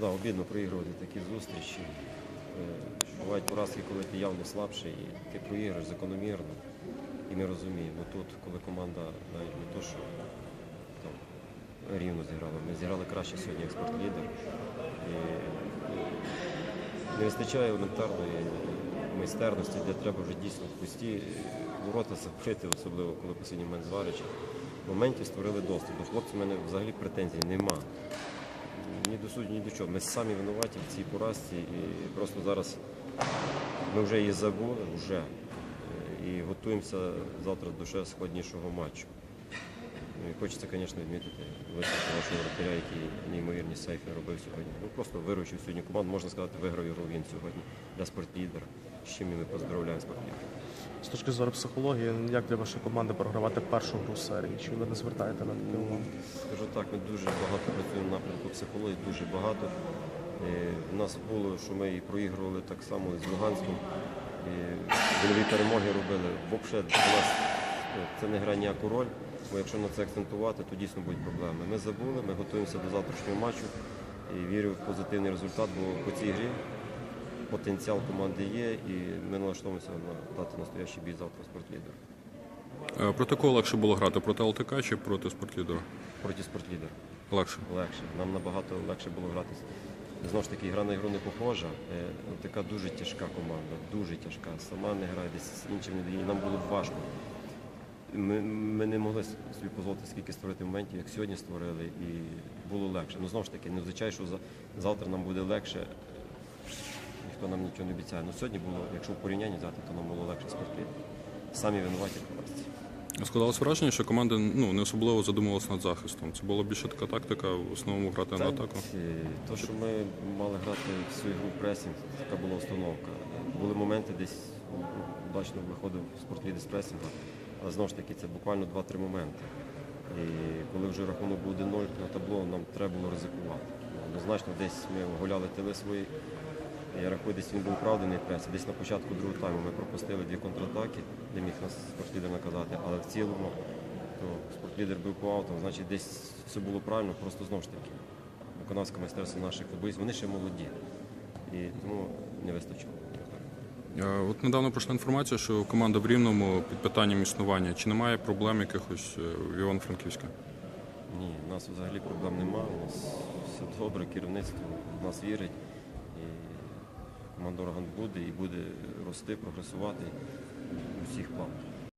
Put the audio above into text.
Да, обідно проігрувати такі зустрічі. Е, Бувають поразки, коли ти явно слабший, і ти проіграєш закономірно. І ми розуміємо, ну тут, коли команда навіть не то, що там, рівно зіграла, ми зіграли краще сьогодні як спортлідер. І, ну, не вистачає елементарної майстерності, де треба вже дійсно в пусті ворота закрити, особливо коли посильні момент зваричі. Моментів створили доступ. До хлопців в мене взагалі претензій нема ні до суду, ні до чого. Ми самі винуваті в цій поразці і просто зараз ми вже її забули, вже, е, і готуємося завтра до ще складнішого матчу. Ну, і хочеться, звісно, відмітити висновку нашого вратаря, який неймовірні сейфи робив сьогодні. Ну просто виручив сьогодні команду, можна сказати, виграв його він сьогодні для спортлідера. З чим ми поздравляємо спортлідера. З точки зору психології, як для вашої команди програвати першу гру серії? Чи ви не звертаєте на таке увагу? Скажу так, ми дуже багато працюємо в напрямку психології, дуже багато. Е, У нас було, що ми і проігрували так само з Луганськом. І Больові перемоги робили. Взагалі для нас ну, це не грає ніяку роль, бо якщо на це акцентувати, то дійсно будуть проблеми. Ми забули, ми готуємося до завтрашнього матчу і вірю в позитивний результат, бо по цій грі потенціал команди є, і ми налаштовуємося на дати настоящий бій завтра спортлідера. Е, Проти кого легше було грати? Проти ЛТК чи проти спортлідера? Проти спортлідера. Легше. легше. Нам набагато легше було грати. Знову ж таки, гра на ігру не похожа. Е, Така дуже тяжка команда, дуже тяжка. Сама не грає, десь з іншим не дає. Нам було важко. Ми, ми не могли собі дозволити скільки створити моментів, як сьогодні створили, і було легше. Ну знову ж таки, не означає, що завтра нам буде легше. Ніхто нам нічого не обіцяє. Ну сьогодні було, якщо в порівнянні взяти, то нам було легше спортити. Самі винуваті в поразці. Складалось враження, що команда ну, не особливо задумувалася над захистом. Це була більше така тактика, в основному грати на атаку. е, То, що ми мали грати всю ігру в пресінг, така була установка. Були моменти, десь ну, удачно виходив спортліди з пресінгу, але знову ж таки це буквально 2-3 моменти. І коли вже рахунок був 1-0 на табло, нам треба було ризикувати. Однозначно, десь ми гуляли тили свої. Я рахую, десь він був оправданий прес. Десь на початку другого тайму ми пропустили дві контратаки, де міг нас спортлідер наказати, але в цілому то спортлідер був по аутам, значить десь все було правильно, просто знову ж таки. Виконавське майстерство наших футболістів, вони ще молоді. І тому не вистачило. Е, От недавно пройшла інформація, що команда в Рівному під питанням існування. Чи немає проблем якихось е, в Івано-Франківська? Ні, у нас взагалі проблем немає, у нас все добре, керівництво в нас вірить. І буде і буде рости, прогресувати у всіх планах.